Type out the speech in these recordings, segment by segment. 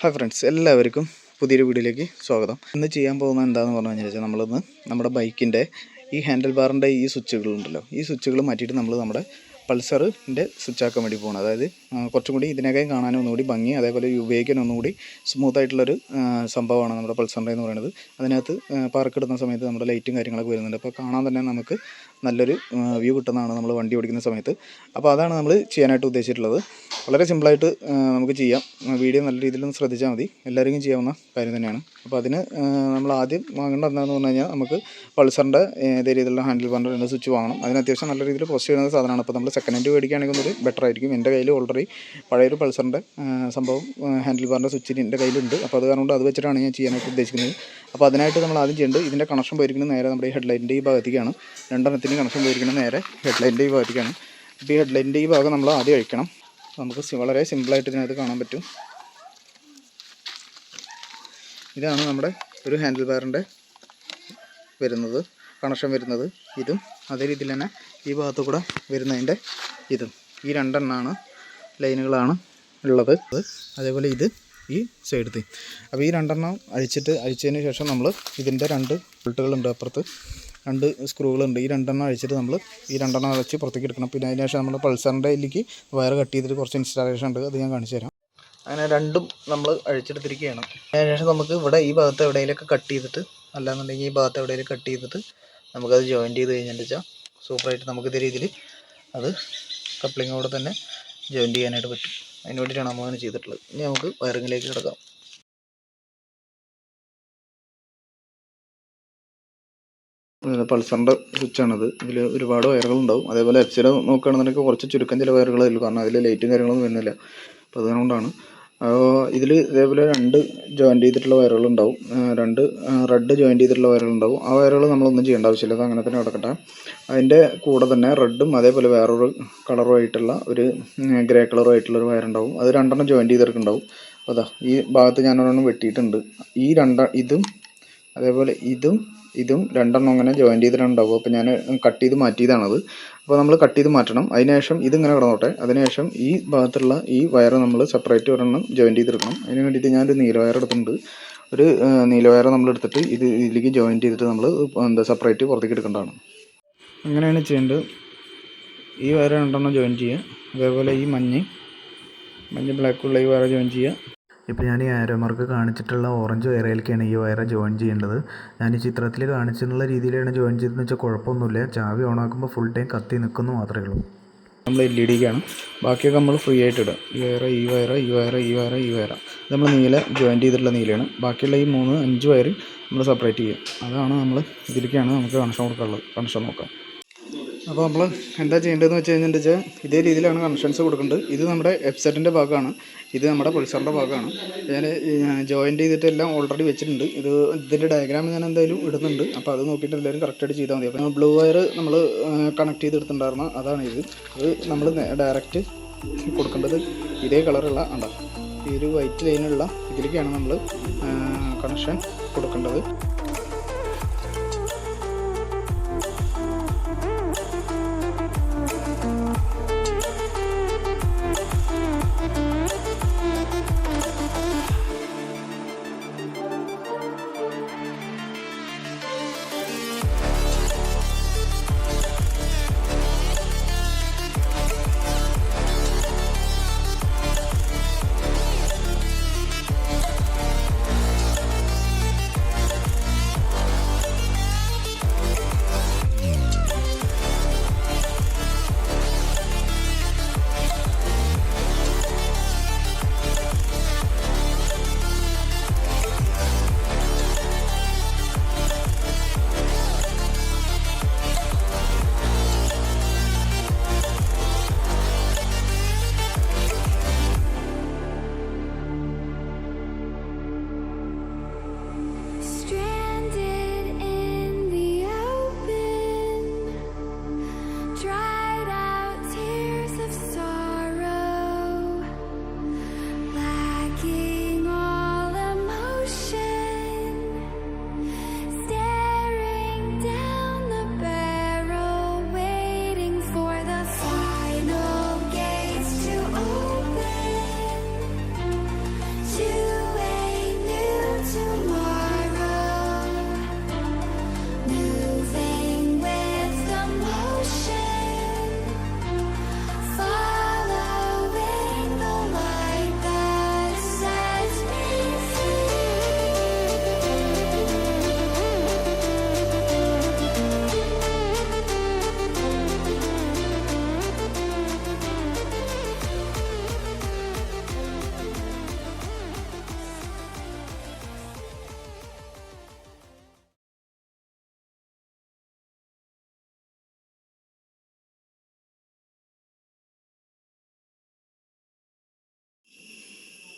Hi friends എല്ലാവർക്കും പുതിയൊരു വീഡിയോയിലേക്ക് സ്വാഗതം. ഇന്ന് ചെയ്യാൻ പോകുന്നത് എന്താണെന്ന് പറഞ്ഞു കഴിഞ്ഞാൽ നമ്മളിന്ന് നമ്മുടെ ബൈക്കിന്റെ ഈ ഹാൻഡിൽ ബാറിന്റെ ഈ സ്വിച്ചുകളുണ്ടല്ലോ ഈ സ്വിച്ചുകൾ മാറ്റിയിട്ട് നമ്മൾ നമ്മുടെ പൾസറിന്റെ സ്വിച്ച് ആക്കാൻ വേണ്ടി പോകണം അതായത് കുറച്ചും കൂടി ഇതിനകം കാണാനും ഒന്നുകൂടി ഭംഗി അതേപോലെ ഉപയോഗിക്കാൻ ഒന്നുകൂടി സ്മൂത്ത് ആയിട്ടുള്ളൊരു ആ, സംഭവമാണ് നമ്മുടെ പൾസറിന്റെ എന്ന് പറയുന്നത്. അതിനകത്ത് പാർക്കിടുന്ന സമയത്ത് നമ്മുടെ ലൈറ്റും കാര്യങ്ങളൊക്കെ വരുന്നുണ്ട്. അപ്പോൾ കാണാൻ തന്നെ നമുക്ക് നല്ലൊരു വ്യൂ കിട്ടുന്നതാണ് നമ്മൾ വണ്ടി ഓടിക്കുന്ന സമയത്ത്. അപ്പോൾ അതാണ് നമ്മൾ ചെയ്യാനായിട്ട് ഉദ്ദേശിച്ചിട്ടുള്ളത്. വളരെ സിമ്പിളായിട്ട് നമുക്ക് ചെയ്യാം. വീഡിയോ നല്ല രീതിയിലൊന്ന് ശ്രദ്ധിച്ചാൽ മതി. എല്ലാവർക്കും ചെയ്യാവുന്ന കാര്യം തന്നെയാണ്. അപ്പോൾ അതിന് നമ്മൾ ആദ്യം വാങ്ങേണ്ട എന്താണെന്ന് പറഞ്ഞു നമുക്ക് പൾസറിന്റെ ഇതേ രീതിയിലുള്ള ഹാൻഡിൽ ബാറിന്റെ രണ്ട് സ്വിച്ച് വാങ്ങണം. അതിന് അത്യാവശ്യം നല്ല രീതിയിൽ പോസ്റ്റ് ചെയ്യുന്ന സാധനമാണ്. അപ്പോൾ നമ്മൾ സെക്കൻഡ് ഹാൻഡ് മേടിക്കുകയാണെങ്കിൽ ഒന്നൊരു ബെറ്റർ ആയിരിക്കും. എന്റെ കയ്യിൽ ഓൾറെഡി പഴയൊരു പൾസറിന്റെ സംഭവം ഹാൻഡിൽ ബാറിന്റെ സ്വിച്ചിന് എന്റെ കയ്യിലുണ്ട്. അപ്പോൾ അത് കാരണം അത് വെച്ചിട്ടാണ് ഞാൻ ചെയ്യാനായിട്ട് ഉദ്ദേശിക്കുന്നത്. അപ്പോൾ അതിനായിട്ട് നമ്മൾ ആദ്യം ചെയ്യേണ്ടത് ഇതിന്റെ കണക്ഷൻ പോയിരിക്കുന്നത് നേരെ നമ്മുടെ ഈ ഹെഡ്ലൈറ്റിന്റെ ഈ ഭാഗത്തേക്കാണ്. രണ്ടെണ്ണത്തിന്റെ കണക്ഷൻ പോയിരിക്കുന്നത് നേരെ ഹെഡ്ലൈറ്റിന്റെ ഈ ഭാഗത്തേക്കാണ്. അപ്പോൾ ഈ ഹെഡ്ലൈറ്റിന്റെ ഈ ഭാഗം നമ്മൾ ആദ്യം അഴിക്കണം. നമുക്ക് വളരെ സിമ്പിളായിട്ട് ഇതിനകത്ത് കാണാൻ പറ്റും. ഇതാണ് നമ്മുടെ ഒരു ഹാൻഡിൽ ബാറിന്റെ വരുന്നത് കണക്ഷൻ വരുന്നത് ഇതും. അതേ രീതിയിൽ തന്നെ ഈ ഭാഗത്തു കൂടെ വരുന്നതിന്റെ ഇതും. ഈ രണ്ടെണ്ണമാണ് ലൈനുകളാണ് ഉള്ളത്. അതേപോലെ ഇത് ഈ സൈഡത്തെ അപ്പോൾ ഈ രണ്ടെണ്ണം അഴിച്ചിട്ട് അഴിച്ചതിന് ശേഷം നമ്മൾ ഇതിന്റെ രണ്ട് ബിൾട്ടുകളുണ്ട് അപ്പുറത്ത്. രണ്ട് സ്ക്രൂകളുണ്ട് ഈ രണ്ടെണ്ണം അഴിച്ചിട്ട് നമ്മൾ ഈ രണ്ടെണ്ണം അഴിച്ച് പുറത്തേക്ക് എടുക്കണം. പിന്നെ അതിന് ശേഷം നമ്മൾ പൾസറിന്റെ ഇതിലേക്ക് വയർ കട്ട് ചെയ്തിട്ട് കുറച്ച് ഇൻസ്റ്റാളേഷൻ ഉണ്ട്. അത് ഞാൻ കാണിച്ചു തരാം. അങ്ങനെ രണ്ടും നമ്മൾ അഴിച്ചെടുത്തിരിക്കുകയാണ്. അതിനുശേഷം നമുക്ക് ഇവിടെ ഈ ഭാഗത്ത് എവിടെയെങ്കിലൊക്കെ കട്ട് ചെയ്തിട്ട് അല്ലാന്നുണ്ടെങ്കിൽ ഈ ഭാഗത്ത് എവിടെയെങ്കിലും കട്ട് ചെയ്തിട്ട് നമുക്കത് ജോയിൻ ചെയ്ത് കഴിഞ്ഞിട്ട് വെച്ചാൽ സൂപ്പറായിട്ട് നമുക്ക് ഇതേ രീതിയിൽ അത് കപ്ലിങ്ങോടെ തന്നെ ജോയിൻ ചെയ്യാനായിട്ട് പറ്റും. അതിന് വേണ്ടിയിട്ടാണ് നമ്മൾ അങ്ങനെ ചെയ്തിട്ടുള്ളത്. ഇനി നമുക്ക് വയറിങ്ങിലേക്ക് കിടക്കാം. പൾസറിന്റെ സ്വിച്ചാണിത്. ഇതിൽ ഒരുപാട് വയറുകൾ ഉണ്ടാവും അതേപോലെ എഫ് സിയുടെ നോക്കുകയാണെന്നുണ്ടെങ്കിൽ കുറച്ച് ചുരുക്കം ചില വയറുകളേ ഉള്ളൂ. കാരണം അതിൽ ലൈറ്റും കാര്യങ്ങളൊന്നും വരുന്നില്ല. അപ്പോൾ അതുകൊണ്ടാണ് ഇതിൽ ഇതേപോലെ രണ്ട് ജോയിന്റ് ചെയ്തിട്ടുള്ള വയറുകൾ ഉണ്ടാവും രണ്ട് റെഡ് ജോയിന്റ് ചെയ്തിട്ടുള്ള വയറുകൾ ഉണ്ടാവും ആ വയറുകൾ നമ്മളൊന്നും ചെയ്യേണ്ട ആവശ്യമില്ല. അത് അങ്ങനെ തന്നെ കിടക്കട്ടെ അതിന്റെ കൂടെ തന്നെ റെഡും അതേപോലെ വേറൊരു കളറുമായിട്ടുള്ള ഒരു ഗ്രേ കളറുമായിട്ടുള്ള ഒരു വയറുണ്ടാവും. അത് രണ്ടെണ്ണം ജോയിന്റ് ചെയ്തിട്ടുണ്ടാവും അപ്പോൾ അതാ ഈ ഭാഗത്ത് ഞാൻ ഒരെണ്ണം വെട്ടിയിട്ടുണ്ട്. ഈ രണ്ട ഇതും അതേപോലെ ഇതും ഇതും രണ്ടെണ്ണം അങ്ങനെ ജോയിൻ ചെയ്തിട്ടുണ്ടാവും. അപ്പോൾ ഞാൻ കട്ട് ചെയ്ത് മാറ്റിയതാണത്. അപ്പോൾ നമ്മൾ കട്ട് ചെയ്ത് മാറ്റണം. അതിനുശേഷം ഇതിങ്ങനെ കിടന്നോട്ടെ. അതിനുശേഷം ഈ ഭാഗത്തുള്ള ഈ വയർ നമ്മൾ സെപ്പറേറ്റ് ഒരെണ്ണം ജോയിൻ ചെയ്തെടുക്കണം അതിന് വേണ്ടിയിട്ട് ഞാനൊരു നീല വയർ എടുത്തിട്ടുണ്ട്. ഒരു നീല വയർ നമ്മൾ എടുത്തിട്ട് ഇത് ഇതിലേക്ക് ജോയിൻ ചെയ്തിട്ട് നമ്മൾ എന്താ സെപ്പറേറ്റ് പുറത്തേക്ക് എടുക്കേണ്ടതാണ്. അങ്ങനെയാണ് ചെയ്യേണ്ടത്. ഈ വയർ രണ്ടെണ്ണം ജോയിൻ ചെയ്യുക. അതേപോലെ ഈ മഞ്ഞ് മഞ്ഞ ബ്ലാക്കുള്ള ഈ വയർ ജോയിൻ ചെയ്യുക. ഇപ്പോൾ ഞാൻ ഈ ആരോ മാർക്ക് കാണിച്ചിട്ടുള്ള ഓറഞ്ച് വയറിലേക്കാണ് ഈ വയർ ജോയിൻ ചെയ്യേണ്ടത്. ഞാൻ ഈ ചിത്രത്തിൽ കാണിച്ചിട്ടുള്ള രീതിയിലാണ് ജോയിൻ ചെയ്തതെന്ന് വെച്ചാൽ കുഴപ്പമൊന്നുമില്ല. ചാവി ഓൺ ആക്കുമ്പോൾ ഫുൾ ടൈം കത്തി നിൽക്കുന്നു മാത്രമേ ഉള്ളൂ. നമ്മൾ എൽ ഇ ഡിക്കാണ് ബാക്കിയൊക്കെ നമ്മൾ ഫ്രീ ആയിട്ട് ഇടുക. ഈ വയറ് ഈ വയറ് ഈ വയറ് ഈ വയറ് ഈ വയറ് നമ്മൾ നീല ജോയിൻ ചെയ്തിട്ടുള്ള നീലയാണ്. ബാക്കിയുള്ള ഈ മൂന്ന് അഞ്ച് വയറ് നമ്മൾ സെപ്പറേറ്റ് ചെയ്യും അതാണ് നമ്മൾ ഇതിലേക്കാണ് നമുക്ക് കണക്ഷൻ കൊടുക്കാനുള്ളത്. കണക്ഷൻ നോക്കാം. അപ്പോൾ നമ്മൾ എന്താ ചെയ്യേണ്ടതെന്ന് വെച്ച് കഴിഞ്ഞാൽ വെച്ചാൽ ഇതേ രീതിയിലാണ് കണക്ഷൻസ് കൊടുക്കേണ്ടത് ഇത് നമ്മുടെ വെബ്സൈറ്റിന്റെ ഭാഗമാണ്. ഇത് നമ്മുടെ പൾസറിന്റെ ഭാഗമാണ്. ഞാൻ ജോയിന്റ് ചെയ്തിട്ട് എല്ലാം ഓൾറെഡി വെച്ചിട്ടുണ്ട്. ഇത് ഇതിന്റെ ഡയഗ്രാം ഞാൻ എന്തായാലും ഇടുന്നുണ്ട്. അപ്പോൾ അത് നോക്കിയിട്ട് എല്ലാവരും കറക്റ്റായിട്ട് ചെയ്താൽ മതി. അപ്പോൾ ബ്ലൂ വയർ നമ്മൾ കണക്ട് ചെയ്തെടുത്തിട്ടുണ്ടായിരുന്ന. അതാണ് ഇത്. അത് നമ്മൾ ഡയറക്റ്റ് കൊടുക്കേണ്ടത് ഇതേ കളറുള്ള ഉണ്ടോ ഈ ഒരു വൈറ്റ് ലൈനുള്ള ഇതിലേക്കാണ് നമ്മൾ കണക്ഷൻ കൊടുക്കേണ്ടത്.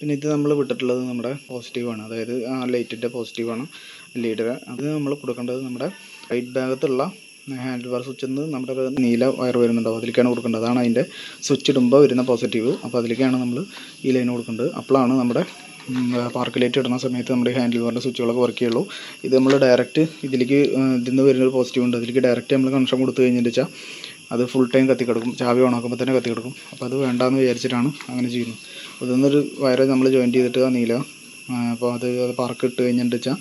പിന്നെ ഇത് നമ്മൾ വിട്ടിട്ടുള്ളത് നമ്മുടെ പോസിറ്റീവാണ് അതായത് ആ ലൈറ്റിന്റെ പോസിറ്റീവാണ് ലീഡർ അത് നമ്മൾ കൊടുക്കേണ്ടത് നമ്മുടെ റൈറ്റ് ഭാഗത്തുള്ള ഹാൻഡിൽ ബാർ സ്വിച്ചിൽ നിന്ന് നമ്മുടെ നീല വയർ വരുന്നുണ്ടാവും. അതിലേക്കാണ് കൊടുക്കേണ്ടത്. അതാണ് അതിന്റെ സ്വിച്ച് ഇടുമ്പോൾ വരുന്ന പോസിറ്റീവ് അപ്പോൾ അതിലേക്കാണ് നമ്മൾ ഈ ലൈൻ കൊടുക്കേണ്ടത്. അപ്പോഴാണ് നമ്മുടെ പാർക്ക് ലൈറ്റ് ഇടുന്ന സമയത്ത് നമ്മുടെ ഹാൻഡിൽ ബാറിന്റെ സ്വിച്ചുകളൊക്കെ വർക്ക് ചെയ്യുള്ളൂ. ഇത് നമ്മൾ ഡയറക്റ്റ് ഇതിലേക്ക് ഇതിൽ നിന്ന് വരുന്നൊരു പോസിറ്റീവ് ഉണ്ട്. അതിലേക്ക് ഡയറക്റ്റ് നമ്മൾ കണക്ഷൻ കൊടുത്തു കഴിഞ്ഞിട്ട് വെച്ചാൽ അത് ഫുൾ ടൈം കത്തി കിടക്കും ചാവി ഓണാക്കുമ്പോൾ തന്നെ കത്തി കിടക്കും അപ്പോൾ അത് വേണ്ടാന്ന് വിചാരിച്ചിട്ടാണ് അങ്ങനെ ചെയ്യുന്നത്. അപ്പോൾ ഇതൊന്നൊരു വയറ് നമ്മൾ ജോയിൻ ചെയ്തിട്ട് നീല. അപ്പോൾ അത് അത് പാർക്ക് ഇട്ട് കഴിഞ്ഞിട്ട് വെച്ചാൽ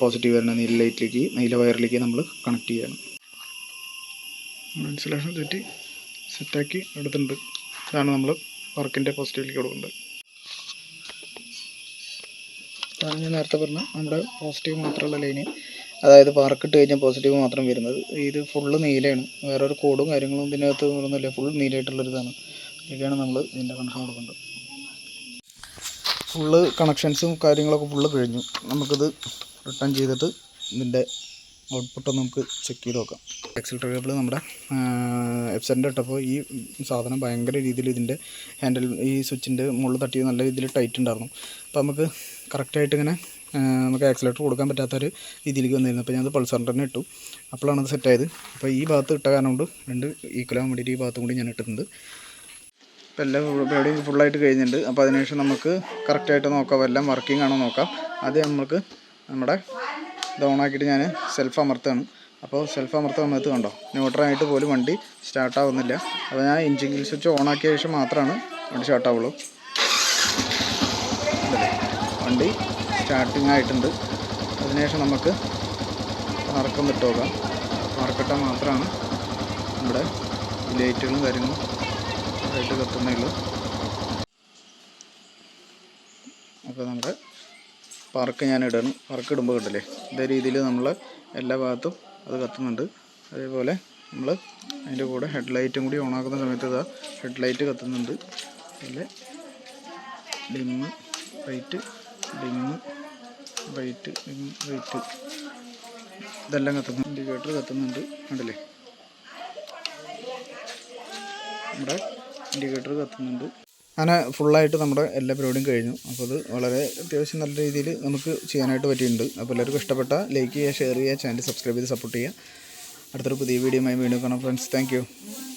പോസിറ്റീവ് വരുന്ന നീല ലൈറ്റിലേക്ക് നീല വയറിലേക്ക് നമ്മൾ കണക്ട് ചെയ്യണം. ഇൻസുലേഷൻ ചുറ്റി സെറ്റാക്കി എടുത്തിട്ടുണ്ട്. ഇതാണ് നമ്മൾ വർക്കിന്റെ പോസിറ്റീവിലേക്ക് കൊടുക്കുന്നത്. ഞാൻ നേരത്തെ പറഞ്ഞ നമ്മുടെ പോസിറ്റീവ് മാത്രമുള്ള ലൈന് അതായത് പാർക്കിട്ട് കഴിഞ്ഞാൽ പോസിറ്റീവ് മാത്രം വരുന്നത്. ഇത് ഫുള്ള് നീലയാണ്. വേറെ ഒരു കോഡും കാര്യങ്ങളും ഇതിനകത്ത് ഒന്നുമില്ല. ഫുൾ നീലയായിട്ടുള്ളൊരിതാണ്. ഇതൊക്കെയാണ് നമ്മൾ ഇതിന്റെ കണക്ഷൻ കൊടുക്കേണ്ടത് ഫുള്ള് കണക്ഷൻസും കാര്യങ്ങളൊക്കെ ഫുള്ള് കഴിഞ്ഞു. നമുക്കിത് റിട്ടേൺ ചെയ്തിട്ട് ഇതിന്റെ ഔട്ട്പുട്ട് നമുക്ക് ചെക്ക് ചെയ്ത് നോക്കാം. എക്സിലേറ്റർ കേബിൾ നമ്മുടെ എഫ്സെന്റെ ഇട്ടപ്പോൾ ഈ സാധനം ഭയങ്കര രീതിയിൽ ഇതിന്റെ ഹാൻഡിൽ ഈ സ്വിച്ചിന്റെ മുകളിൽ തട്ടി നല്ല രീതിയിൽ ടൈറ്റ് ഉണ്ടായിരുന്നു. അപ്പോൾ നമുക്ക് കറക്റ്റായിട്ട് ഇങ്ങനെ നമുക്ക് ആക്സിലേറ്റർ കൊടുക്കാൻ പറ്റാത്തൊരു രീതിയിലേക്ക് വന്നിരുന്നു. അപ്പോൾ ഞാനത് പൾസറിന്റെ തന്നെ ഇട്ടു. അപ്പോഴാണ് അത് സെറ്റായത് അപ്പോൾ ഈ ഭാഗത്ത് ഇട്ട കാരണം കൊണ്ട് രണ്ട് ഈക്വലാകാൻ വേണ്ടിയിട്ട് ഈ ഭാഗത്തും കൂടി ഞാൻ ഇട്ടിട്ടുണ്ട്. അപ്പോൾ എല്ലാ പരിപാടിയും ഫുള്ളായിട്ട് കഴിഞ്ഞിട്ടുണ്ട്. അപ്പോൾ അതിനുശേഷം നമുക്ക് കറക്റ്റായിട്ട് നോക്കാം. എല്ലാം വർക്കിംഗ് ആണോ നോക്കാം. ആദ്യം നമുക്ക് നമ്മുടെ ഡൗൺ ആക്കിയിട്ട് ഞാൻ സെൽഫ് അമർത്താണ് അപ്പോൾ സെൽഫ് അമർത്ത സമയത്ത് കണ്ടോ? ന്യൂട്രായിട്ട് പോലും വണ്ടി സ്റ്റാർട്ട് ആവുന്നില്ല. അപ്പോൾ ഞാൻ എഞ്ചിൻ സ്വിച്ച് ഓണാക്കിയ ശേഷം മാത്രമാണ് വണ്ടി സ്റ്റാർട്ട് ആവുള്ളൂ. വണ്ടി സ്റ്റാർട്ടിങ് ആയിട്ടുണ്ട്. അതിനുശേഷം നമുക്ക് വറക്കം വിട്ട് നോക്കാം വറക്കട്ട മാത്രമാണ് നമ്മുടെ ലൈറ്റുകളും കാര്യങ്ങളും ആയിട്ട് കത്തുന്നേ ഉള്ളൂ. അപ്പോൾ നമ്മുടെ പറക്ക് ഞാൻ ഇടണം പാർക്ക് ഇടുമ്പോൾ കിട്ടില്ലേ ഇതേ രീതിയിൽ നമ്മൾ എല്ലാ ഭാഗത്തും അത് കത്തുന്നുണ്ട്. അതേപോലെ നമ്മൾ അതിന്റെ കൂടെ ഹെഡ് ലൈറ്റും കൂടി ഓണാക്കുന്ന സമയത്ത് ഇതാ ഹെഡ് ലൈറ്റ് കത്തുന്നുണ്ട്. അതുപോലെ dim light dim right rate. ഇതെല്ലാം കത്തുന്നു ഇൻഡിക്കേറ്റർ കത്തുന്നുണ്ട്. കണ്ടില്ലേ? നമ്മുടെ ഇൻഡിക്കേറ്റർ കത്തുന്നുണ്ട്. അങ്ങനെ ഫുള്ളായിട്ട് നമ്മുടെ എല്ലാ പരിപാടിയും കഴിഞ്ഞു. അപ്പോൾ അത് വളരെ അത്യാവശ്യം നല്ല രീതിയിൽ നമുക്ക് ചെയ്യാനായിട്ട് പറ്റിയിട്ടുണ്ട്. അപ്പോൾ എല്ലാവർക്കും ഇഷ്ടപ്പെട്ട ലൈക്ക് ചെയ്യുക ഷെയർ ചെയ്യുക ചാനൽ സബ്സ്ക്രൈബ് ചെയ്ത് സപ്പോർട്ട് ചെയ്യുക. അടുത്തൊരു പുതിയ വീഡിയോയുമായി വീണ്ടും കാണാം ഫ്രണ്ട്സ് താങ്ക്